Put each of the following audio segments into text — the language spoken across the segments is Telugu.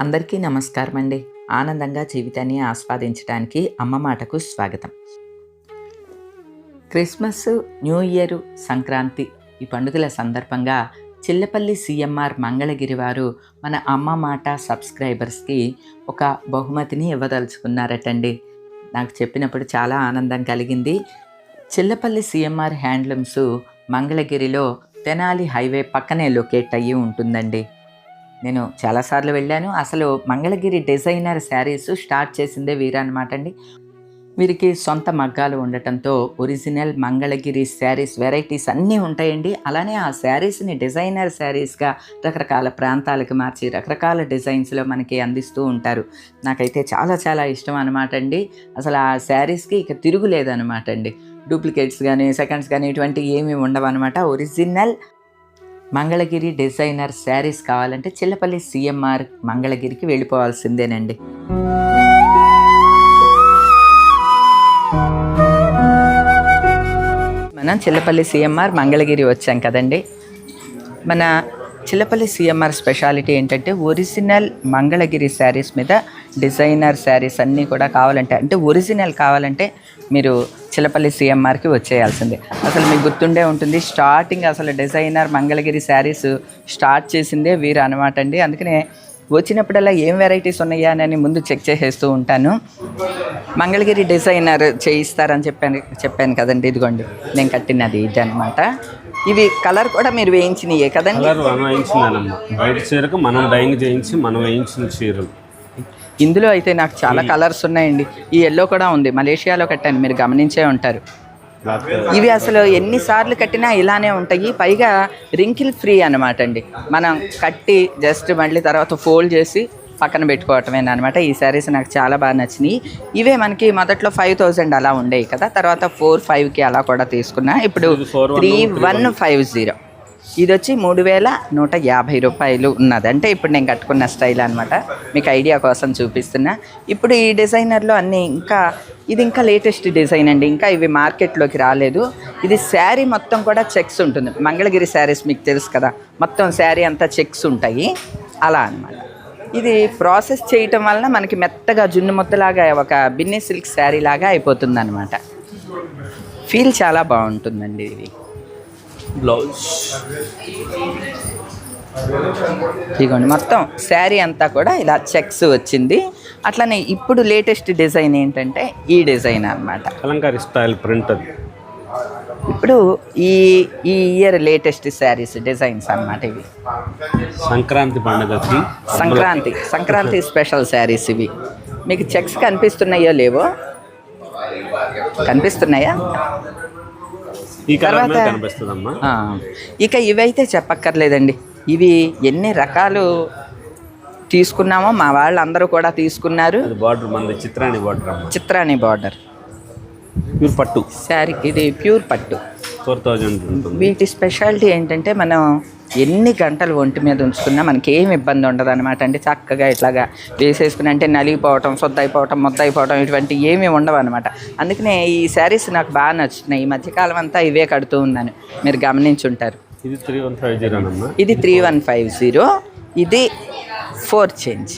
అందరికీ నమస్కారం అండి ఆనందంగా జీవితాన్ని ఆస్వాదించడానికి అమ్మ మాటకు స్వాగతం. క్రిస్మస్ న్యూ ఇయర్ సంక్రాంతి ఈ పండుగల సందర్భంగా చిల్లపల్లి సిఎంఆర్ మంగళగిరి వారు మన అమ్మ మాట సబ్స్క్రైబర్స్కి ఒక బహుమతిని ఇవ్వదలుచుకున్నారటండి. నాకు చెప్పినప్పుడు చాలా ఆనందం కలిగింది. చిల్లపల్లి సిఎంఆర్ హ్యాండ్లూమ్స్ మంగళగిరిలో తెనాలి హైవే పక్కనే లొకేట్ అయ్యి ఉంటుందండి. నేను చాలాసార్లు వెళ్ళాను. అసలు మంగళగిరి డిజైనర్ శారీస్ స్టార్ట్ చేసిందే వీరు అనమాట అండి వీరికి సొంత మగ్గాలు ఉండటంతో ఒరిజినల్ మంగళగిరి శారీస్ వెరైటీస్ అన్నీ ఉంటాయండి. అలానే ఆ శారీస్ని డిజైనర్ శారీస్గా రకరకాల ప్రాంతాలకు మార్చి రకరకాల డిజైన్స్లో మనకి అందిస్తూ ఉంటారు. నాకైతే చాలా చాలా ఇష్టం అనమాట అండి అసలు ఆ శారీస్కి ఇక తిరుగులేదనమాట అండి డూప్లికేట్స్ కానీ సెకండ్స్ కానీ ఇటువంటి ఏమీ ఉండవు అనమాట ఒరిజినల్ మంగళగిరి డిజైనర్ శారీస్ కావాలంటే చిల్లపల్లి సిఎంఆర్ మంగళగిరికి వెళ్ళిపోవాల్సిందేనండి. మనం చిల్లపల్లి సిఎంఆర్ మంగళగిరి వచ్చాం కదండి. మన చిల్లపల్లి సిఎంఆర్ స్పెషాలిటీ ఏంటంటే ఒరిజినల్ మంగళగిరి శారీస్ మీద డిజైనర్ శారీస్ అన్నీ కూడా కావాలంటే అంటే ఒరిజినల్ కావాలంటే మీరు చిలపల్లి సిఎంఆర్కి వచ్చేయాల్సిందే. అసలు మీకు గుర్తుండే ఉంటుంది స్టార్టింగ్ అసలు డిజైనర్ మంగళగిరి శారీస్ స్టార్ట్ చేసిందే వీరు అనమాట అండి. అందుకనే వచ్చినప్పుడల్లా ఏం వెరైటీస్ ఉన్నాయా అని ముందు చెక్ చేసేస్తూ ఉంటాను. మంగళగిరి డిజైనర్ చేయిస్తారని చెప్పాను చెప్పాను కదండి ఇదిగోండి నేను కట్టినది ఇది అనమాట ఇవి కలర్ కూడా మీరు వేయించినయే కదండి? కలర్ మనం వేయించిందనమ్మ బయట చీరకు మనం డైయింగ్ చేయించి మనం వేయించిన చీరలు. ఇందులో అయితే నాకు చాలా కలర్స్ ఉన్నాయండి. ఈ ఎల్లో కూడా ఉంది. మలేషియాలో కట్టాను. మీరు గమనించే ఉంటారు. ఇవి అసలు ఎన్నిసార్లు కట్టినా ఇలానే ఉంటాయి. పైగా రింకిల్ ఫ్రీ అనమాట అండి. మనం కట్టి జస్ట్ మళ్ళీ తర్వాత ఫోల్డ్ చేసి పక్కన పెట్టుకోవటమే అనమాట ఈ శారీస్ నాకు చాలా బాగా నచ్చినాయి. ఇవే మనకి మొదట్లో ఫైవ్ థౌజండ్ అలా ఉండేవి కదా. తర్వాత ఫోర్ ఫైవ్కి అలా కూడా తీసుకున్నా. ఇప్పుడు త్రీ వన్ ఫైవ్ జీరో ఇది వచ్చి మూడు వేల నూట యాభై రూపాయలు ఉన్నది. అంటే ఇప్పుడు నేను కట్టుకున్న స్టైల్ అనమాట మీకు ఐడియా కోసం చూపిస్తున్నా. ఇప్పుడు ఈ డిజైనర్లో అన్నీ ఇంకా ఇది ఇంకా లేటెస్ట్ డిజైన్ అండి. ఇంకా ఇవి మార్కెట్లోకి రాలేదు. ఇది శారీ మొత్తం కూడా చెక్స్ ఉంటుంది. మంగళగిరి శారీస్ మీకు తెలుసు కదా. మొత్తం శారీ అంతా చెక్స్ ఉంటాయి. అలా అన్నమాట. ఇది ప్రాసెస్ చేయటం వలన మనకి మెత్తగా జున్ను ముద్దలాగా ఒక బిన్నీ సిల్క్ శారీ లాగా అయిపోతుంది అనమాట ఫీల్ చాలా బాగుంటుందండి ఇది. బ్లౌజ్. ఇదిగోండి మొత్తం శారీ అంతా కూడా ఇలా చెక్స్ వచ్చింది. అట్లనే ఇప్పుడు లేటెస్ట్ డిజైన్ ఏంటంటే ఈ డిజైన్ అన్నమాట. కలంకారీ స్టైల్ ప్రింట్ అది. ఇప్పుడు ఈ ఈ ఇయర్ లేటెస్ట్ శారీస్ డిజైన్స్ అన్నమాట ఇవి. సంక్రాంతి పండుగకి సంక్రాంతి సంక్రాంతి స్పెషల్ శారీస్ ఇవి. మీకు చెక్స్ కనిపిస్తున్నాయో లేవో? కనిపిస్తున్నాయా? ఈ కలర్ కనిపిస్తుందమ్మా. ఇక ఇవైతే చెప్పక్కర్లేదండి. ఇవి ఎన్ని రకాలు తీసుకున్నామో మా వాళ్ళందరూ కూడా తీసుకున్నారు. బార్డర్ చిత్రాణి బార్డర్ చిత్రాని బార్డర్. ప్యూర్ పట్టు. శారీ ఇది ప్యూర్ పట్టు. ఫోర్ థౌజండ్ వీటి స్పెషాలిటీ ఏంటంటే మనం ఎన్ని గంటలు ఒంటి మీద ఉంచుకున్నా మనకి ఏం ఇబ్బంది ఉండదు అనమాట అంటే చక్కగా ఇట్లాగా వేసేసుకుని అంటే నలిగిపోవటం సొద్దయిపోవటం మొద్దయిపోవటం ఇటువంటి ఏమీ ఉండవు అనమాట అందుకనే ఈ శారీస్ నాకు బాగా నచ్చుతున్నాయి ఈ మధ్యకాలం అంతా ఇవే కడుతూ ఉన్నాను. మీరు గమనించుంటారు. ఇది త్రీ వన్ ఫైవ్ జీరోనమ్మా ఇది త్రీ వన్ ఫైవ్ జీరో ఇది ఫోర్ చేంజ్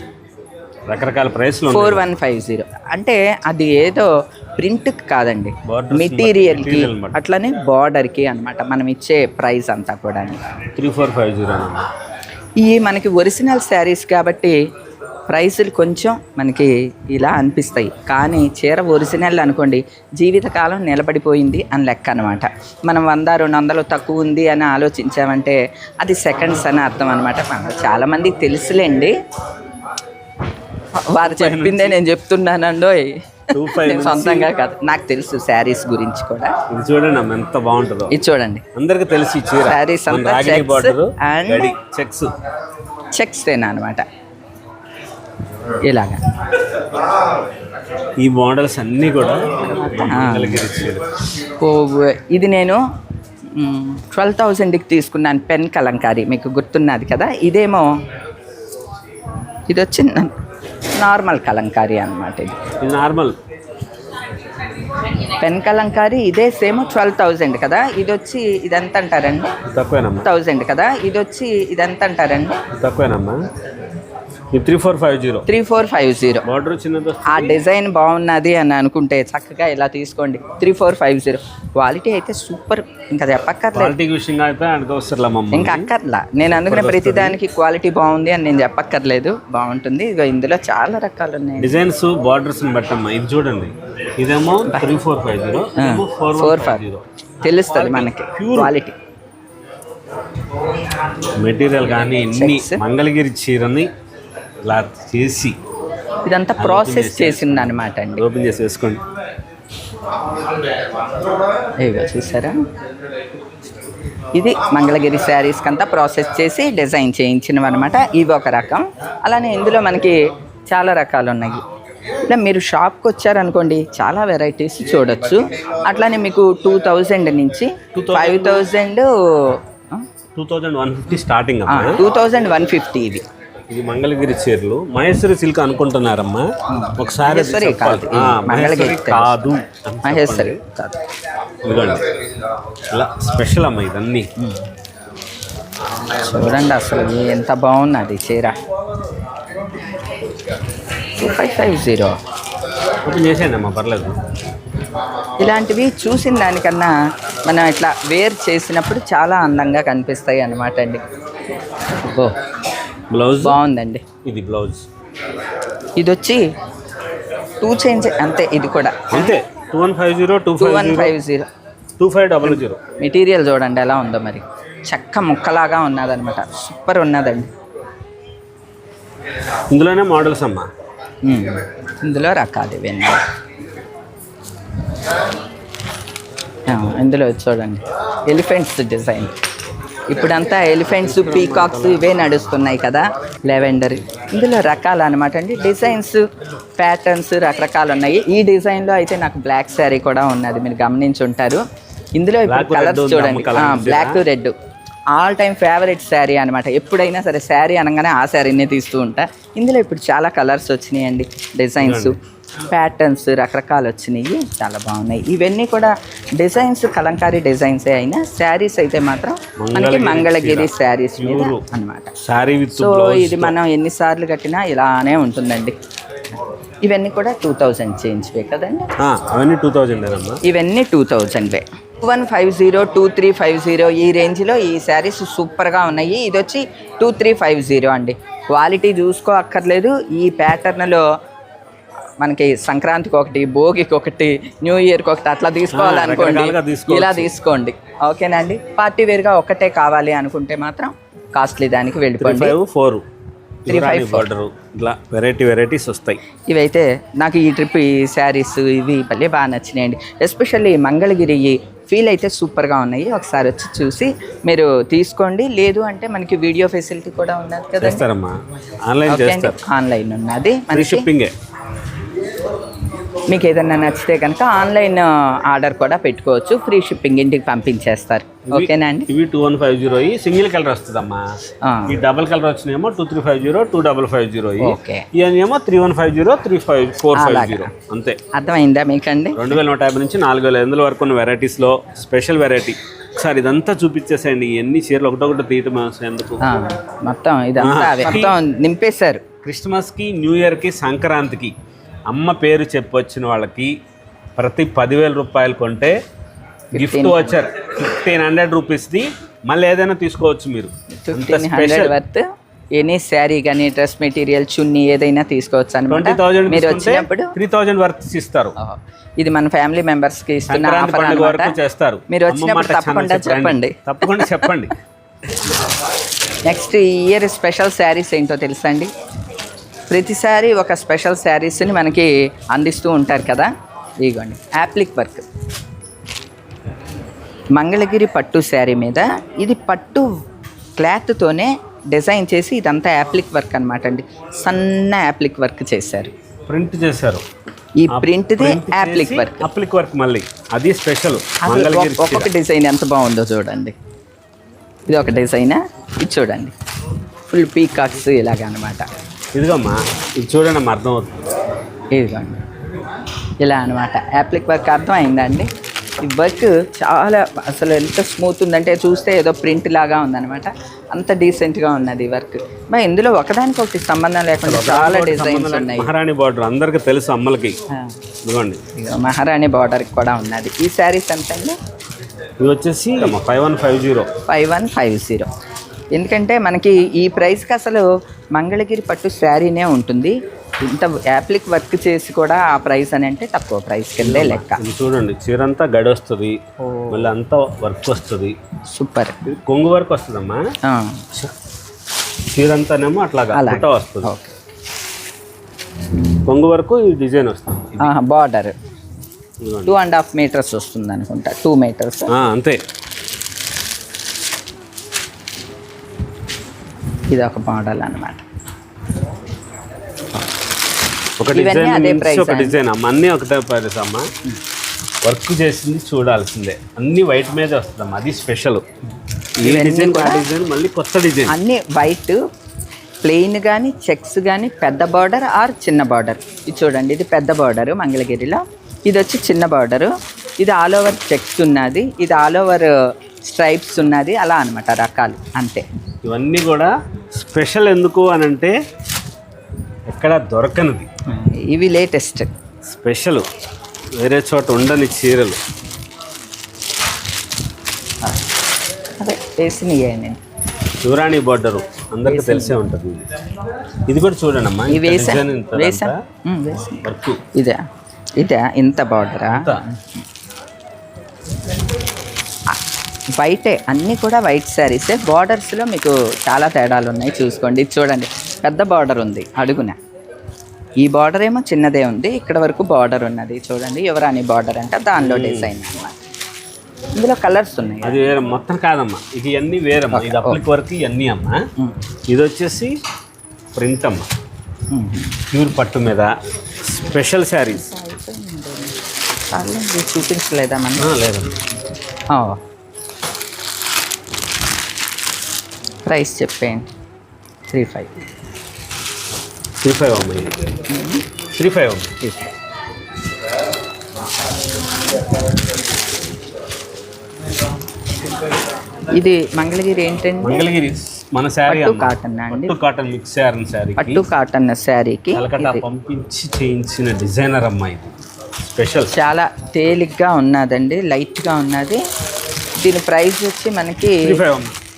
రకరకాల ప్రైస్లు ఫోర్ వన్ ఫైవ్ జీరో అంటే అది ఏదో ప్రింట్ కాదండి. మెటీరియల్కి. అట్లనే బార్డర్కి అనమాట. మనం ఇచ్చే ప్రైస్ అంతా కూడా త్రీ ఫోర్ ఫైవ్ జీరోనమ్మా ఈ మనకి ఒరిజినల్ శారీస్ కాబట్టి ప్రైసులు కొంచెం మనకి ఇలా అనిపిస్తాయి. కానీ చీర ఒరిజినల్ అనుకోండి జీవితకాలం నిలబడిపోయింది అని లెక్క అనమాట మనం వంద రెండు వందలు తక్కువ ఉంది అని ఆలోచించామంటే అది సెకండ్స్ అని అర్థం అనమాట చాలామందికి తెలుసులేండి. వారు చెప్పిందే నేను చెప్తున్నానండోయ్. టూ ఫైవ్ సొంతంగా కాదు. నాకు తెలుసు శారీస్ గురించి కూడా. ఇది చూడండి అమ్మ ఎంత బాగుంటుందో. ఇది చూడండి. అందరికి తెలిసి చీర. And- గడి చెక్స్ చెక్స్ అనమాట? ఇలాగా. ఈ మోడల్స్ అన్నీ కూడా ఇది నేను ట్వెల్వ్ థౌజండ్కి తీసుకున్నాను పెన్ కలంకారీ. మీకు గుర్తున్నది కదా? ఇదేమో ఇది వచ్చి న- నార్మల్ కలంకారీ అనమాట ఇది. నార్మల్. పెన్ కలంకారీ ఇదే సేమ్ ట్వెల్వ్ థౌజండ్ కదా? ఇది వచ్చి ఇదెంత అంటారండి తక్కువేనమ్మా. థౌజండ్ కదా? ఇది వచ్చి ఇదెంత అంటారండి తక్కువేనమ్మా. Three four five zero. Three four five zero. చిన్నది ఆ డిజైన్ బాగున్నది అని అనుకుంటే చక్కగా ఇలా తీసుకోండి. Three four five zero. Quality అయితే సూపర్. ఇంకా చెప్పక్కర్లేదు. విషయంగా అయితే ఇంకా అక్కర్లా. నేను అనుకునే ప్రతి దానికి క్వాలిటీ బాగుంది అని నేను చెప్పక్కర్లేదు. బాగుంటుంది. ఇదిగో ఇందులో చాలా రకాలు ఉన్నాయి డిజైన్స్ బార్డర్స్ బట్టమ్మా ఇది చూడండి. ఇదేమో three four five zero. Four five zero. తెలుస్తుంది మనకి. క్వాలిటీ మెటీరియల్ కానీ Checks. మంగళగిరి చీరని ఇలా చేసి ఇదంతా ప్రాసెస్ చేసింది అనమాట అండి. ఓపెన్ చేసి వేసుకోండి. ఇదిగో చూసారా? ఇది మంగళగిరి శారీస్ కంతా ప్రాసెస్ చేసి డిజైన్ చేయించినవి అనమాట ఇవి ఒక రకం. అలానే ఇందులో మనకి చాలా రకాలు ఉన్నాయి. ఇలా మీరు షాప్కి వచ్చారనుకోండి చాలా వెరైటీస్ చూడొచ్చు. అట్లానే మీకు టూ థౌజండ్ నుంచి five thousand two thousand one fifty starting two thousand one fifty ఇది. ఇది మంగళగిరి చీరలు. మహేశ్వరి సిల్క్ అనుకుంటున్నారమ్మా. ఒకసారి అది మహేశ్వరి. కాదు, మంగళగిరి కాదు. అని మహేశ్వరి చెప్పండి. కాదు. ఇదిగోండి. ఇలా స్పెషల్ అమ్మా ఇదన్నీ. చూడండి అసలు ఎంత బాగున్నది చీర. Two five five zero open చేసేయండి అమ్మా పర్లేదు. ఇలాంటివి చూసిన దానికన్నా మనం ఇట్లా వేర్ చేసినప్పుడు చాలా అందంగా కనిపిస్తాయి అన్నమాట అండి. ఓ బ్లౌజ్ బాగుందండి. ఇది బ్లౌజ్ ఇది వచ్చి టూ చేంజ్ అంతే ఇది కూడా. అంతే. Two one five zero two two one five zero two five double zero material చూడండి ఎలా ఉందో మరి. చెక్క ముక్కలాగా ఉన్నదన్నమాట. సూపర్ ఉన్నదండి. ఇందులోనే మోడల్స్ అమ్మా. ఇందులో రకాలు ఇవన్నీ ఇందులో చూడండి. ఎలిఫెంట్స్ డిజైన్ ఇప్పుడంతా ఎలిఫెంట్స్ పీకాక్స్ ఇవే నడుస్తున్నాయి కదా లెవెండర్. ఇందులో రకాలు అనమాట అండి. డిజైన్స్ ప్యాటర్న్స్ రకరకాలు ఉన్నాయి. ఈ డిజైన్లో అయితే నాకు బ్లాక్ శారీ కూడా ఉన్నది. మీరు గమనించి ఉంటారు ఇందులో ఇప్పుడు కలర్స్ చూడండి. Black red all time favourite sari అనమాట ఎప్పుడైనా సరే శారీ అనగానే ఆ శారీనే తీస్తూ ఉంటా. ఇందులో ఇప్పుడు చాలా కలర్స్ వచ్చినాయండి. డిజైన్స్. ప్యాటర్న్స్ రకరకాలు వచ్చినాయి. చాలా బాగున్నాయి. ఇవన్నీ కూడా డిజైన్స్ కలంకారీ డిజైన్సే అయినా శారీస్ అయితే మాత్రం మనకి మంగళగిరి శారీస్ మీద. అనమాట సో ఇది మనం ఎన్నిసార్లు కట్టినా ఇలానే ఉంటుందండి. ఇవన్నీ కూడా టూ థౌజండ్ చేంజ్వే కదండి? అవన్నీ టూ థౌజండ్ ఇవన్నీ two థౌజండ్వే one five zero two three five zero ఈ రేంజ్లో ఈ శారీస్ సూపర్గా ఉన్నాయి. ఇది వచ్చి టూ త్రీ ఫైవ్ జీరో అండి. క్వాలిటీ చూసుకో అక్కర్లేదు. ఈ ప్యాటర్న్లో మనకి సంక్రాంతికి ఒకటి భోగికి ఒకటి న్యూ ఇయర్కి ఒకటి అట్లా తీసుకోవాలనుకోండి. ఇలా తీసుకోండి. ఓకేనండి పార్టీ వేర్గా ఒకటే కావాలి అనుకుంటే మాత్రం కాస్ట్లీ దానికి త్రీ వెళ్ళిపోండి five four. five four. Border ఇట్లా వెరైటీ వెరైటీస్ వస్తాయి. ఇవైతే నాకు ఈ ట్రిప్ ఈ శారీస్ ఇవి భలే బాగా నచ్చినాయండి. ఎస్పెషల్లీ మంగళగిరి ఫీల్ అయితే సూపర్గా ఉన్నాయి. ఒకసారి వచ్చి చూసి మీరు తీసుకోండి. లేదు అంటే మనకి వీడియో ఫెసిలిటీ కూడా ఉన్నది కదా ఆన్లైన్ ఆన్లైన్ ఉన్నది. షిప్పింగే. మీకు ఏదైనా నచ్చితే కనుక ఆన్లైన్ ఆర్డర్ కూడా పెట్టుకోవచ్చు. ఫ్రీ షిప్పింగ్ ఇంటికి పంపించేస్తారు. ఓకేనా అండి? ఇవి two one five zero single colour వస్తుందమ్మా. ఈ double colour వచ్చినేమో two three five zero two double five zero okay. Three one five zero three five four five. Zero. అంతే. అర్థమైందా మీకండి? రెండు వేల నూట యాభై నుంచి నాలుగు వేల ఐదు వందల వరకు ఉన్న వెరైటీస్లో స్పెషల్ వెరైటీ. ఒకసారి ఇదంతా చూపించేసేయండి. ఎన్ని చీరలు ఒకటొకటి తీయటం ఎందుకు మొత్తం ఇదంతా. మొత్తం నింపేశారు. క్రిస్మస్కి న్యూ ఇయర్కి సంక్రాంతికి అమ్మ పేరు చెప్పొచ్చిన వాళ్ళకి ప్రతి పదివేల రూపాయలు కొంటే గిఫ్ట్ వచ్చారు. ఫిఫ్టీన్ హండ్రెడ్ రూపీస్ది మళ్ళీ ఏదైనా తీసుకోవచ్చు మీరు. Fifteen hundred worth any sari కానీ డ్రెస్ మెటీరియల్ చున్నీ ఏదైనా తీసుకోవచ్చు అనమాట మీరు వచ్చినప్పుడు త్రీ థౌజండ్ వర్త్ ఇస్తారు. ఇది మన ఫ్యామిలీ మెంబర్స్కి ఇస్తున్న ఆఫర్ వరకు చేస్తారు. మీరు వచ్చినప్పుడు తప్పకుండా చెప్పండి. తప్పకుండా చెప్పండి. నెక్స్ట్ ఇయర్ స్పెషల్ శారీస్ ఏంటో తెలుసా అండి? ప్రతిసారి ఒక స్పెషల్ శారీస్ని మనకి అందిస్తూ ఉంటారు కదా? ఇదిగోండి యాప్లిక్ వర్క్ మంగళగిరి పట్టు శారీ మీద ఇది పట్టు క్లాత్తోనే డిజైన్ చేసి ఇదంతా యాప్లిక్ వర్క్ అనమాట అండి. సన్న యాప్లిక్ వర్క్ చేశారు. ప్రింట్ చేశారు. ఈ ప్రింట్ది యాప్లిక్ వర్క్ అప్లిక్ వర్క్ మళ్ళీ. అది స్పెషల్ ఒక్కొక్క డిజైన్ ఎంత బాగుందో చూడండి. ఇది ఒక డిజైన్? ఇది చూడండి. ఫుల్ పీకాక్స్ ఇలాగ అనమాట ఇదిగమ్మా ఇది చూడండి అమ్మా అర్థమవుతుంది. ఇదిగోండి. ఇలా అనమాట యాప్లిక్ వర్క్ అర్థమైందండి. ఈ వర్క్ చాలా అసలు ఎంత స్మూత్ ఉందంటే చూస్తే ఏదో ప్రింట్ లాగా ఉందన్నమాట. అంత డీసెంట్గా ఉన్నది ఈ వర్క్ మరి ఇందులో ఒకదానికి ఒకటి సంబంధం లేకుండా చాలా డిజైన్స్ ఉన్నాయి. మహారాణి బార్డర్ అందరికి తెలుసు అమ్మలకి. ఇదిగోండి. ఇదిగో మహారాణి బార్డర్ కూడా ఉన్నది. ఈ శారీస్ ఎంత అండి? ఇవి వచ్చేసి five one five zero. Five one five zero. ఎందుకంటే మనకి ఈ ప్రైస్కి అసలు మంగళగిరి పట్టు శారీనే ఉంటుంది. ఇంత యాప్లిక్ వర్క్ చేసి కూడా ఆ ప్రైస్ అని అంటే తక్కువ ప్రైస్కి వెళ్ళే లెక్క. చూడండి చీర అంతా గడి వస్తుంది మళ్ళీ అంతా వర్క్ వస్తుంది సూపర్ కొంగు వర్క్ వస్తుందమ్మా? చీర అంతానేమో అట్లాగా. పుట్ట వస్తుంది. కొంగు వరకు ఈ డిజైన్ వస్తుంది. Border. Two and half metres వస్తుంది అనుకుంటా. టూ మీటర్స్ అంతే. ఇది ఒక మోడల్ అనమాట ఒక డిజైన్ అదే మించి price ఒక ఆ? డిజైన్ అమ్మ. అన్నీ ఒకటే ప్రైస్ అమ్మ. వర్క్ చేసింది చూడాల్సిందే. అన్ని వైట్ మీద వస్తుందమ్మా. అది స్పెషల్. ఈ డిజైన్ ఆ డిజైన్ మళ్ళీ కొత్త డిజైన్. అన్ని వైట్ ప్లెయిన్ కానీ చెక్స్ కానీ పెద్ద బార్డర్ ఆర్ చిన్న బార్డర్. ఇది చూడండి ఇది పెద్ద బార్డర్ మంగళగిరిలో. ఇది వచ్చి చిన్న బార్డరు. ఇది ఆల్ ఓవర్ చెక్స్ ఉన్నది. ఇది ఆల్ ఓవర్ స్ట్రైప్స్ ఉన్నది. అలా అనమాట రకాలు. అంతే. ఇవన్నీ కూడా స్పెషల్ ఎందుకు అని అంటే ఎక్కడ దొరకనిది. ఇవి లేటెస్ట్. స్పెషల్. వేరే చోట ఉండని చీరలు. అదే వేసినయే నేను. శివరాణి బార్డరు. అందరికి తెలిసే ఉంటుంది. ఇది. ఇది కూడా చూడండి అమ్మా ఇవి వేసా? వేసా. వర్క్. ఇదే? ఇదే? ఇంత బార్డరా? వైటే అన్నీ కూడా వైట్ శారీసే. బార్డర్స్లో మీకు చాలా తేడాలు ఉన్నాయి. చూసుకోండి. చూడండి. పెద్ద బార్డర్ ఉంది అడుగున. ఈ బార్డర్ ఏమో చిన్నదే ఉంది. ఇక్కడ వరకు బార్డర్ ఉన్నది. చూడండి. యువరాణి బార్డర్ అంటే. దానిలో డిజైన్ అన్నమాట. ఇందులో కలర్స్ ఉన్నాయి. అది వేరే మొత్తం కాదమ్మా. ఇది అన్నీ వేరమ్మా ఇది వర్క్ ఇవన్నీ అమ్మా. ఇది వచ్చేసి ప్రింట్ అమ్మా. ప్యూర్ పట్టు మీద స్పెషల్ శారీస్. చూపించలేదా మనం లేదమ్మా. ప్రైస్ చెప్పేయండి. Three five. త్రీ ఫైవ్ అమ్మా ఇది త్రీ ఫైవ్ అమ్మా త్రీ ఫైవ్. ఇది మంగళగిరి ఏంటండి? మంగళగిరి మన శారీ పట్టు. కాటన్ అండి. పట్టు కాటన్ మిక్స్ శారీ శారీ పట్టు కాటన్ శారీకి పంపించి చేయించిన డిజైనర్ అమ్మా ఇది. స్పెషల్. చాలా తేలిగ్గా ఉన్నదండి లైట్గా ఉన్నది. దీని ప్రైస్ వచ్చి మనకి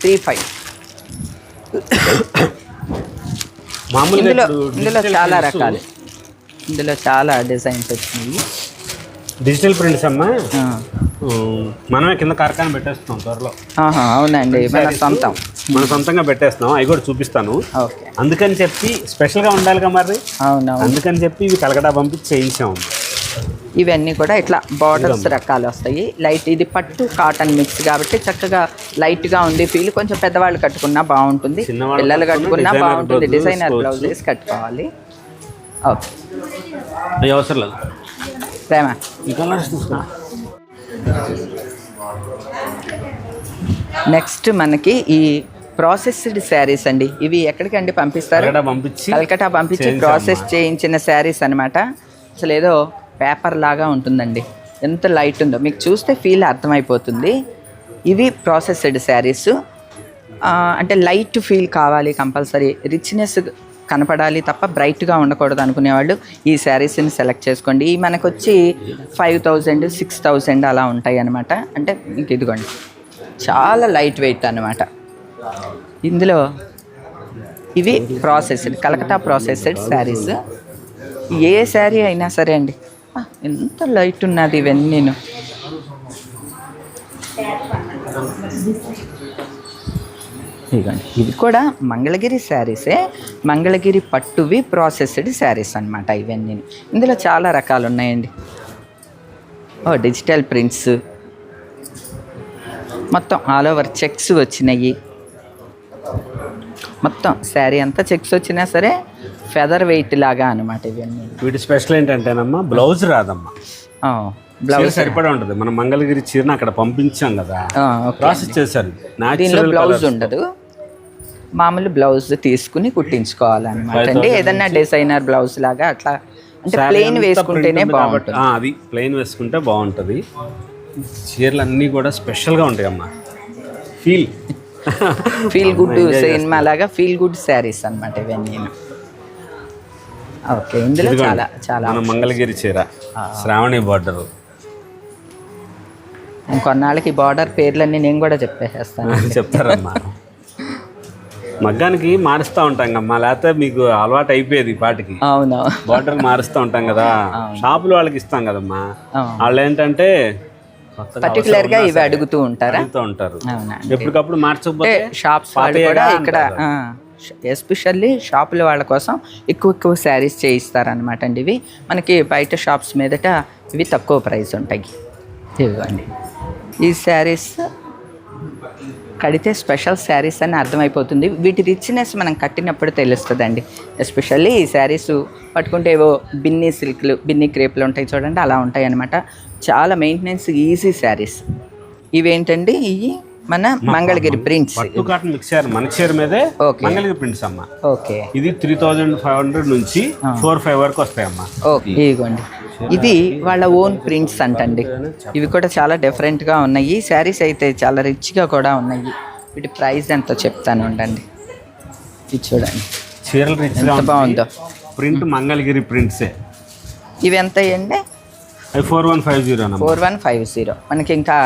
త్రీ ఫైవ్. ఇందులో ఇందులో చాలా రకాలు. ఇందులో చాలా డిజైన్స్ వచ్చినాయి. డిజిటల్ ప్రింట్స్ అమ్మా? మనమే కింద కార్ఖాన పెట్టేస్తున్నాం త్వరలో. అవునండి. మన సొంతం. మన సొంతంగా పెట్టేస్తున్నాం. అవి కూడా చూపిస్తాను. అందుకని చెప్పి స్పెషల్గా ఉండాలిగా మరి? అవునవును. అందుకని చెప్పి ఇవి కలకటా పంపించి చేయించాము. ఇవన్నీ కూడా ఇట్లా బార్డర్స్ రకాలు వస్తాయి. లైట్ ఇది పట్టు కాటన్ మిక్స్ కాబట్టి చక్కగా లైట్గా ఉంది ఫీల్ కొంచెం పెద్దవాళ్ళు కట్టుకున్నా బాగుంటుంది. పిల్లలు కట్టుకున్నా బాగుంటుంది. డిజైనర్. బ్లౌజెస్ కట్టుకోవాలి. ఓకే అవసరం లేదు. ప్రేమ. నెక్స్ట్ మనకి ఈ ప్రాసెస్డ్ శారీస్ అండి. ఇవి ఎక్కడికండి పంపిస్తారు? కలకటా పంపించి ప్రాసెస్. చేయించిన శారీస్ అనమాట అసలు ఏదో పేపర్ లాగా ఉంటుందండి. ఎంత లైట్ ఉందో. మీకు చూస్తే ఫీల్ అర్థమైపోతుంది. ఇవి ప్రాసెస్డ్ శారీస్ అంటే లైట్ ఫీల్ కావాలి కంపల్సరీ. రిచ్నెస్ కనపడాలి తప్ప బ్రైట్గా ఉండకూడదు అనుకునేవాళ్ళు ఈ శారీస్ని సెలెక్ట్ చేసుకోండి. ఈ మనకు వచ్చి ఫైవ్ థౌజండ్ సిక్స్ థౌజండ్ అలా ఉంటాయి అనమాట అంటే మీకు ఇదిగోండి. చాలా లైట్ వెయిట్ అనమాట ఇందులో ఇవి ప్రాసెస్డ్ కలకత్తా ప్రాసెస్డ్ శారీస్ ఏ శారీ అయినా సరే అండి ఎంత లైట్ ఉన్నది ఇవన్నీ నేను ఇదిగోండి ఇవి కూడా మంగళగిరి శారీసే మంగళగిరి పట్టువి ప్రాసెస్డ్ శారీస్ అనమాట ఇవన్నీ ఇందులో చాలా రకాలు ఉన్నాయండి. ఓ డిజిటల్ ప్రింట్స్. మొత్తం ఆల్ ఓవర్ చెక్స్ వచ్చినాయి. మొత్తం శారీ అంతా చెక్స్ వచ్చినా సరే ఫెదర్ వెయిట్ లాగా అనమాట ఇవన్నీ. వీటి స్పెషల్ ఏంటంటేనమ్మా బ్లౌజ్ రాదమ్మా. బ్లౌజ్ సరిపడా ఉంటుంది. మనం మంగళగిరి చీరను అక్కడ పంపించాం కదా. ప్రాసెస్ చేశారు. దీనిలో న్యాచురల్ బ్లౌజ్ ఉండదు. మామూలు బ్లౌజ్ తీసుకుని కుట్టించుకోవాలన్నమాట అండి. ఏదన్నా డిజైనర్ బ్లౌజ్ లాగా అట్లా. అంటే ప్లెయిన్ వేసుకుంటేనే బాగుంటుంది. అది ప్లెయిన్ వేసుకుంటే బాగుంటుంది. చీరలు అన్నీ కూడా స్పెషల్గా ఉంటాయి అమ్మా ఫీల్ ఫీల్ గుడ్ సినిమా లాగా ఫీల్ గుడ్ శారీస్ అనమాట ఇవన్నీ. ఓకే ఇందులో చాలా చాలా మన మంగళగిరి చీర శ్రావణి బార్డర్ కొన్నాళ్ళకి బార్డర్ పేర్లన్నీ నేను కూడా చెప్పేసేస్తాను. చెప్తారమ్మా. మగ్గానికి మారుస్తూ ఉంటాం అమ్మా లేకపోతే మీకు అలవాటు అయిపోయేది పాటికి. అవును. బార్డర్ మారుస్తూ ఉంటాం కదా షాపులు వాళ్ళకి ఇస్తాం కదమ్మా. వాళ్ళు ఏంటంటే పర్టికులర్గా ఇవి అడుగుతూ ఉంటారా? అడుగుతూ ఉంటారు. ఎప్పటికప్పుడు మార్చకపోతే షాప్స్ కూడా ఇక్కడ ఎస్పెషల్లీ షాపుల వాళ్ళ కోసం ఎక్కువ ఎక్కువ శారీస్ చేయిస్తారనమాట అండి ఇవి. మనకి బయట షాప్స్ మీదట ఇవి తక్కువ ప్రైస్ ఉంటాయి. ఇవ్వండి. ఈ శారీస్ కడితే స్పెషల్ శారీస్ అని అర్థమైపోతుంది. వీటి రిచ్నెస్ మనం కట్టినప్పుడు తెలుస్తుందండి. ఎస్పెషల్లీ ఈ శారీస్ పట్టుకుంటే ఏవో బిన్నీ సిల్క్లు బిన్నీ క్రేప్లు ఉంటాయి చూడండి అలా ఉంటాయి అనమాట చాలా మెయింటెనెన్స్ ఈజీ శారీస్. ఇవేంటండి? ఇవి మన మంగళగిరి ప్రింట్స్ పట్టు కాటన్ మిక్సర్ మన చీర మీదే. మంగళగిరి ప్రింట్స్ అమ్మా. ఓకే. ఇది త్రీ థౌజండ్ ఫైవ్ హండ్రెడ్ నుంచి ఫోర్ ఫైవ్ వరకు వస్తాయమ్మా. ఓకే ఇదిగోండి. ఇది వాళ్ళ ఓన్ ప్రింట్స్ అంటండి. ఇవి కూడా చాలా డిఫరెంట్గా ఉన్నాయి. శారీస్ అయితే చాలా రిచ్గా కూడా ఉన్నాయి. వీటి ప్రైస్ ఎంతో చెప్తాను ఉండండి. ఇది చూడండి. చీరలు ఎంత బాగుందో. ప్రింట్ మంగళగిరి ప్రింట్సే ఇవి ఎంత అయ్యండి? Four one five zero four one five zero మనకి ఇంకా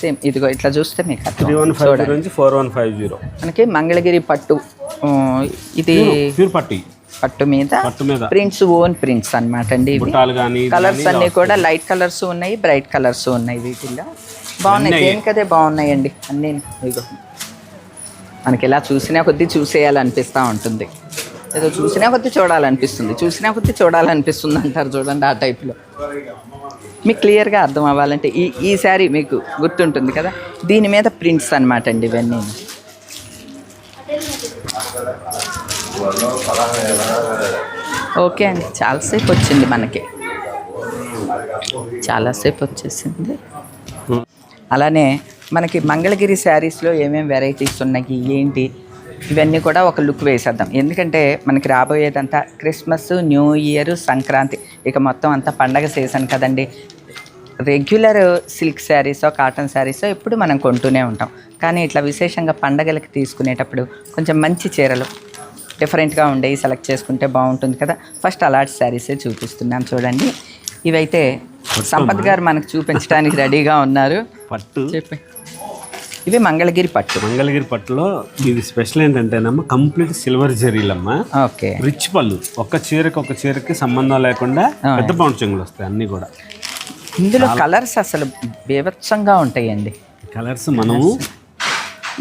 సేమ్. ఇదిగో ఇట్లా చూస్తే మీకు త్రీ వన్ ఫైవ్ జీరో నుంచి ఫోర్ వన్ ఫైవ్ జీరో. మనకి మంగళగిరి పట్టు ఇది ప్యూర్ పట్టి. పట్టు మీద ప్రింట్స్ ఓన్ ప్రింట్స్ అన్నమాట అండి కలర్స్ అన్ని కూడా లైట్ కలర్స్ ఉన్నాయి బ్రైట్ కలర్స్ ఉన్నాయి వీటిల్లో. బాగున్నాయి. దేనికదే బాగున్నాయండి? అన్నీ. ఇదిగో. మనకి ఇలా చూసినా కొద్దీ చూసేయాలనిపిస్తూ ఉంటుంది. ఏదో చూసినా కొద్ది చూడాలనిపిస్తుంది. చూసినా కొద్ది చూడాలనిపిస్తుంది అంటారు చూడండి ఆ టైప్లో మీకు క్లియర్గా అర్థం అవ్వాలంటే ఈ ఈ శారీ మీకు గుర్తుంటుంది కదా? దీని మీద ప్రింట్స్ అనమాట అండి ఇవన్నీ. ఓకే అండి. చాలాసేపు వచ్చింది మనకి. చాలాసేపు వచ్చేసింది. అలానే మనకి మంగళగిరి శారీస్లో ఏమేమి వెరైటీస్ ఉన్నాయి? ఏంటి? ఇవన్నీ కూడా ఒక లుక్ వేసేద్దాం. ఎందుకంటే మనకి రాబోయేదంతా క్రిస్మస్ న్యూ ఇయర్ సంక్రాంతి ఇక మొత్తం అంతా పండగ సీజన్ కదండి. రెగ్యులర్ సిల్క్ శారీసో కాటన్ శారీసో ఎప్పుడు మనం కొంటూనే ఉంటాం. కానీ ఇట్లా విశేషంగా పండగలకి తీసుకునేటప్పుడు కొంచెం మంచి చీరలు డిఫరెంట్గా ఉండేవి సెలెక్ట్ చేసుకుంటే బాగుంటుంది కదా. ఫస్ట్ అలాంటి శారీసే చూపిస్తున్నాం చూడండి. ఇవైతే సంపత్ గారు మనకు చూపించడానికి రెడీగా ఉన్నారు. చెప్పి. ఇవి మంగళగిరి పట్టు. మంగళగిరి పట్టులో ఇది స్పెషల్ ఏంటంటేనమ్మా కంప్లీట్ సిల్వర్ జరీలమ్మా. ఓకే. రిచ్ పళ్ళు ఒక్క చీరకి ఒక చీరకి సంబంధం లేకుండా పెద్ద పౌండ్ చెంగులు వస్తాయి అన్ని కూడా. ఇందులో కలర్స్ అసలు బీభత్సంగా ఉంటాయండి. కలర్స్ మనము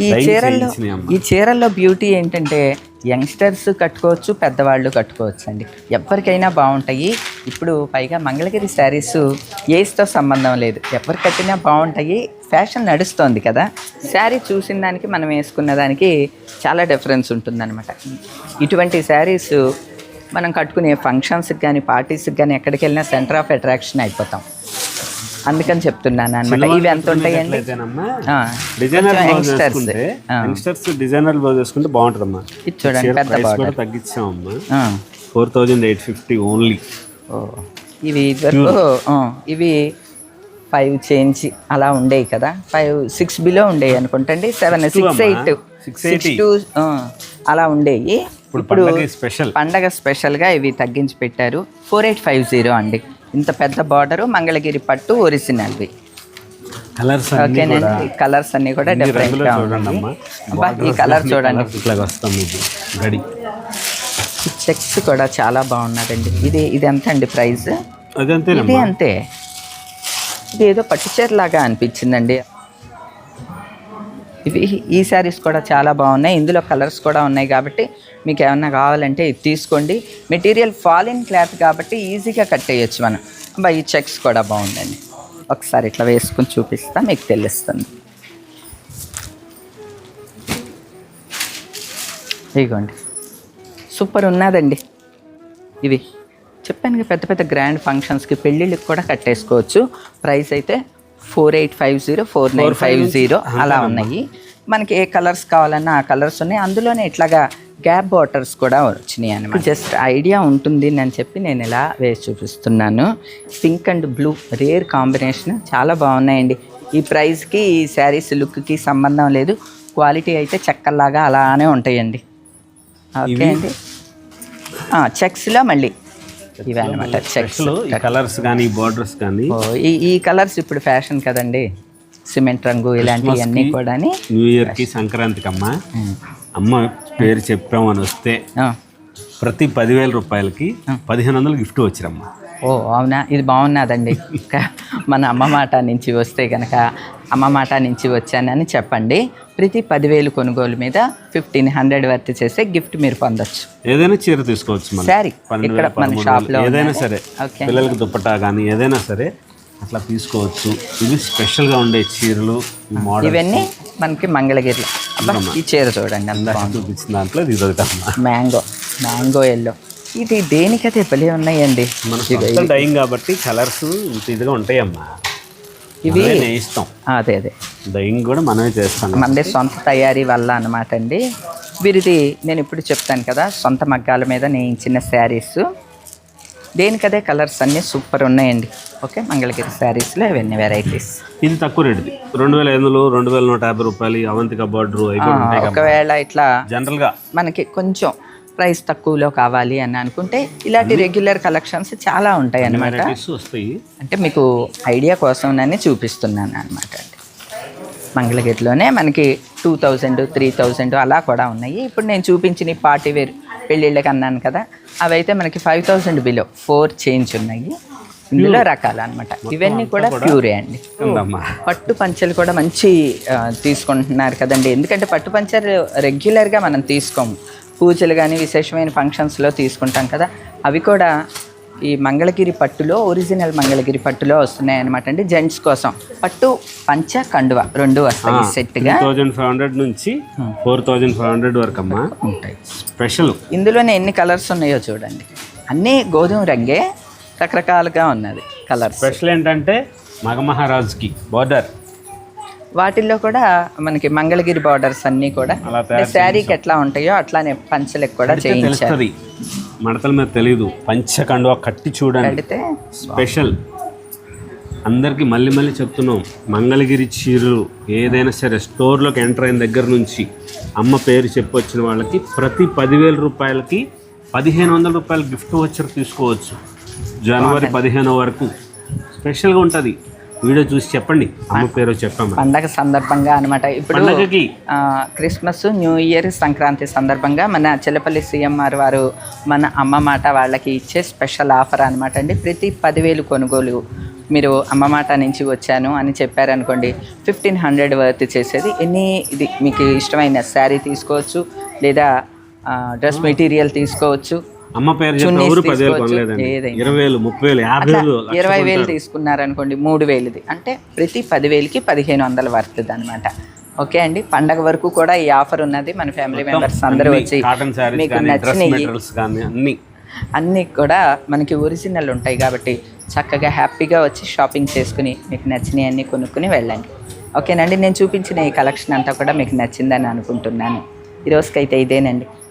ఈ చీరల్లో. ఈ చీరల్లో బ్యూటీ ఏంటంటే యంగ్స్టర్స్ కట్టుకోవచ్చు పెద్దవాళ్ళు కట్టుకోవచ్చు అండి ఎవరికైనా బాగుంటాయి ఇప్పుడు పైగా మంగళగిరి శారీస్ ఏజ్తో సంబంధం లేదు. ఎవరు కట్టినా బాగుంటాయి ఫ్యాషన్ నడుస్తోంది కదా. శారీ చూసిన దానికి మనం వేసుకున్న దానికి చాలా డిఫరెన్స్ ఉంటుందన్నమాట. ఇటువంటి శారీస్ మనం కట్టుకునే ఫంక్షన్స్కి కానీ పార్టీస్కి కానీ ఎక్కడికి వెళ్ళినా సెంటర్ ఆఫ్ అట్రాక్షన్ అయిపోతాం. అందుకని చెప్తున్నాను అనమాట ఇవి ఎంత ఉంటాయండి? డిజైనర్. యంగ్స్టర్స్ డిజైనర్ బ్లౌజ్ వేసుకుంటే బాగుంటుందమ్మా. ఇది చూడండి పెద్ద border తగ్గించామమ్మా four thousand eight fifty only ఇవి ఇవి ఫైవ్ చేంజ్ అలా ఉండేవి కదా. ఫైవ్ సిక్స్ బిలో ఉండేవి అనుకుంటండి. Seven six. Eight six. Two అలా ఉండేవి. ఇప్పుడు స్పెషల్ పండగ స్పెషల్గా ఇవి తగ్గించి పెట్టారు. ఫోర్ ఎయిట్ ఫైవ్ జీరో అండి. ఇంత పెద్ద బార్డరు మంగళగిరి పట్టు ఒరిజినల్వి. కలర్స్ అన్ని కూడా ఓకేనండి కలర్స్ అన్ని కూడా డిఫరెంట్గా ఈ కలర్ చూడండి. గడి. చెక్స్ కూడా చాలా బాగున్నదండి ఇది ఇది ఎంత అండి ప్రైస్ ఇది అంతే. ఇది ఏదో పట్టుచీర లాగా అనిపించిందండి. ఇవి ఈ శారీస్ కూడా చాలా బాగున్నాయి. ఇందులో కలర్స్ కూడా ఉన్నాయి కాబట్టి మీకు ఏమన్నా కావాలంటే ఇది తీసుకోండి. మెటీరియల్ ఫాలిన్ క్లాత్ కాబట్టి ఈజీగా కట్టేయచ్చు మనం. అబ్బా ఈ చెక్స్ కూడా బాగుందండి. ఒకసారి ఇట్లా వేసుకుని చూపిస్తా మీకు తెలుస్తుంది. ఇదిగోండి. సూపర్ ఉన్నదండి. ఇవి చెప్పాను పెద్ద పెద్ద గ్రాండ్ ఫంక్షన్స్కి పెళ్ళిళ్ళకి కూడా కట్టేసుకోవచ్చు ప్రైస్ అయితే four eight five zero four nine five zero. అలా ఉన్నాయి. మనకి ఏ కలర్స్ కావాలన్నా ఆ కలర్స్ ఉన్నాయి. అందులోనే ఇట్లాగా గ్యాప్ బార్డర్స్ కూడా వచ్చినాయి అనమాట జస్ట్ ఐడియా ఉంటుంది అని చెప్పి నేను ఇలా వేసి చూపిస్తున్నాను. Pink and blue rare combination చాలా బాగున్నాయండి. ఈ ప్రైస్కి ఈ శారీస్ లుక్కి సంబంధం లేదు. క్వాలిటీ అయితే చెక్కల్లాగా అలానే ఉంటాయండి. ఓకే అండి. చెక్స్లో మళ్ళీ. ఇవే అనమాట చెక్స్. కలర్స్ కానీ బార్డర్స్ కానీ ఈ ఈ కలర్స్ ఇప్పుడు ఫ్యాషన్ కదండి. సిమెంట్ రంగు ఇలాంటివన్నీ కూడా న్యూ ఇయర్కి సంక్రాంతికి అమ్మ అమ్మ పేరు చెప్పామని వస్తే ప్రతి పదివేల రూపాయలకి పదిహేను వందలు గిఫ్ట్ వచ్చిరమ్మ. ఓ అవునా? ఇది బాగున్నదండి. ఇంకా మన అమ్మ మాట నుంచి వస్తే కనుక అమ్మ మాట నుంచి వచ్చానని చెప్పండి. ప్రతి పదివేలు కొనుగోలు మీద ఫిఫ్టీన్ హండ్రెడ్ వర్త్ చేసే గిఫ్ట్ మీరు పొందొచ్చు. ఏదైనా చీర తీసుకోవచ్చు ఇక్కడ మన షాప్లో ఏదైనా సరే పిల్లలకి దుప్పటా కానీ ఏదైనా సరే అట్లా తీసుకోవచ్చు. ఇవి స్పెషల్గా ఉండే చీరలు ఇవన్నీ మనకి మంగళగిరిలో. ఈ చీర చూడండి అంత చూపించిన దాంట్లో ఇది ఒకటి అమ్మ. Mango mango yellow. ఇది దేనికైతే భలే ఉన్నాయండి? మన డైయింగ్ కాబట్టి కలర్స్ ఇంత ఇదిగా ఉంటాయమ్మా. ఇవి ఇవి నేయిస్తాం అదే అదే. డైయింగ్ కూడా మనమే చేస్తాం మనదే సొంత తయారీ వల్ల అనమాట అండి. వీరిది నేను ఇప్పుడు చెప్తాను కదా సొంత మగ్గాల మీద నేయించిన శారీస్. దేనికదే కలర్స్ అన్నీ సూపర్ ఉన్నాయండి. ఓకే మంగళగిరి శారీస్లో ఇవన్నీ వెరైటీస్ ఇది తక్కువ రేటుది రెండు వేల ఐదు వందలు రెండు వేల నూట యాభై రూపాయలు అవంతిక బార్డర్ ఒకవేళ ఇట్లా జనరల్గా మనకి కొంచెం ప్రైస్ తక్కువలో కావాలి అని అనుకుంటే ఇలాంటి రెగ్యులర్ కలెక్షన్స్ చాలా ఉంటాయి అన్నమాట వస్తాయి. అంటే మీకు ఐడియా కోసం నన్ను చూపిస్తున్నాను అనమాట మంగళగిరిలోనే మనకి టూ థౌజండ్ త్రీ థౌజండ్ అలా కూడా ఉన్నాయి. ఇప్పుడు నేను చూపించిన పార్టీ వేర్ పెళ్ళిళ్ళకి అన్నాను కదా అవి అయితే మనకి five thousand below four change ఉన్నాయి. ఇందులో రకాలు అనమాట ఇవన్నీ కూడా ప్యూరే అండి. పట్టు పంచలు కూడా మంచి తీసుకుంటున్నారు కదండి. ఎందుకంటే పట్టు పంచలు రెగ్యులర్గా మనం తీసుకోము. పూజలు కానీ విశేషమైన ఫంక్షన్స్లో తీసుకుంటాం కదా. అవి కూడా ఈ మంగళగిరి పట్టులో ఒరిజినల్ మంగళగిరి పట్టులో వస్తున్నాయి అనమాట అండి జెంట్స్ కోసం. పట్టు పంచ కండువ రెండు వస్తాయి సెట్గా. థౌజండ్ ఫైవ్ హండ్రెడ్ నుంచి ఫోర్ థౌజండ్ ఫైవ్ హండ్రెడ్ వరకు అమ్మా ఉంటాయి. స్పెషల్ ఇందులోనే ఎన్ని కలర్స్ ఉన్నాయో చూడండి. అన్నీ గోధుమ రంగే రకరకాలుగా ఉన్నది కలర్స్ స్పెషల్ ఏంటంటే మగమహారాజుకి బార్డర్ వాటిల్లో కూడా మనకి మంగళగిరి బార్డర్స్ అన్నీ కూడా శారీకి ఎట్లా ఉంటాయో అట్లానే పంచలకు కూడా చేయించారు. మడతల మీద తెలియదు పంచకండువ కట్టి చూడండి. స్పెషల్. అందరికీ మళ్ళీ మళ్ళీ చెప్తున్నాం. మంగళగిరి చీరలు ఏదైనా సరే స్టోర్లోకి ఎంటర్ అయిన దగ్గర నుంచి అమ్మ పేరు చెప్పొచ్చిన వాళ్ళకి ప్రతి పదివేల రూపాయలకి పదిహేను వందల రూపాయలు గిఫ్ట్ వచ్చర్ తీసుకోవచ్చు. జనవరి పదిహేను వరకు. స్పెషల్గా ఉంటుంది. వీడియో చూసి చెప్పండి. అమ్మ పేరు చెప్పాము పండగ సందర్భంగా అనమాట ఇప్పుడు క్రిస్మస్ న్యూ ఇయర్ సంక్రాంతి సందర్భంగా మన చిల్లపల్లి సీఎంఆర్ వారు మన అమ్మ మాట వాళ్ళకి ఇచ్చే స్పెషల్ ఆఫర్ అనమాట అండి. ప్రతి పదివేలు కొనుగోలు మీరు అమ్మ మాట నుంచి వచ్చాను అని చెప్పారనుకోండి ఫిఫ్టీన్ హండ్రెడ్ వర్త్ చేసేది. ఎనీ ఇది మీకు ఇష్టమైన శారీ తీసుకోవచ్చు లేదా డ్రెస్ మెటీరియల్ తీసుకోవచ్చు. అమ్మ పేరు పదివేలు కొనలేదండి. ఇరవై వేలు ముప్పై వేలు యాభై వేలు ఇరవై వేలు. తీసుకున్నారనుకోండి మూడు వేలుది. అంటే ప్రతి పదివేలకి పదిహేను వందలు పడుతుంది అనమాట ఓకే అండి? పండగ వరకు కూడా ఈ ఆఫర్ ఉన్నది. మన ఫ్యామిలీ మెంబర్స్ అందరూ వచ్చి మీకు నచ్చినవి అన్ని. అన్నీ కూడా మనకి ఒరిజినల్ ఉంటాయి కాబట్టి చక్కగా హ్యాపీగా వచ్చి షాపింగ్ చేసుకుని మీకు నచ్చినవి అన్నీ కొనుక్కుని వెళ్ళండి. ఓకేనండి? నేను చూపించిన ఈ కలెక్షన్ అంతా కూడా మీకు నచ్చిందని అనుకుంటున్నాను. ఈ రోజుకైతే ఇదేనండి.